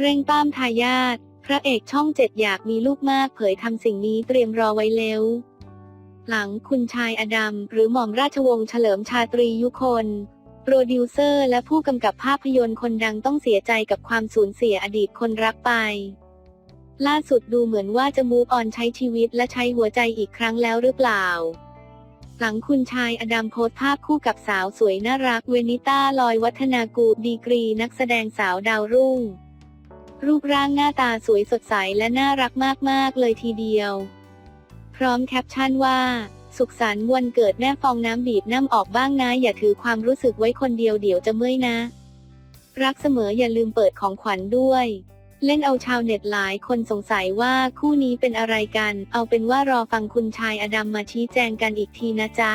เร่งป้ามทายาทพระเอกช่องเจ็ดอยากมีลูกมากเผยทำสิ่งนี้เตรียมรอไว้แล้วหลังคุณชายอดัมหรือหม่อมราชวงศ์เฉลิมชาตรียุคน โปรดิวเซอร์และผู้กำกับภาพยนตร์คนดังต้องเสียใจกับความสูญเสียอดีตคนรักไป ล่าสุดดูเหมือนว่าจะมูฟออนใช้ชีวิตและใช้หัวใจอีกครั้งแล้วหรือเปล่า หลังคุณชายอดัมโพสภาพคู่กับสาวสวยน่ารักเวนิต้าลอยวัฒนากูดีกรีนักแสดงสาวดาวรุ่ง รูปร่างหน้าตาสวยสดใสและน่ารักมากๆเลยทีเดียว พร้อมแคปชั่นว่า สุขสันต์วันเกิดแม่ฟองน้ำบีบน้ำออกบ้างนะ อย่าถือความรู้สึกไว้คนเดียวเดี๋ยวจะเมื่อยนะ รักเสมออย่าลืมเปิดของขวัญด้วย เล่นเอาชาวเน็ตหลายคนสงสัยว่าคู่นี้เป็นอะไรกัน เอาเป็นว่ารอฟังคุณชายอดัมมาชี้แจงกันอีกทีนะจ๊ะ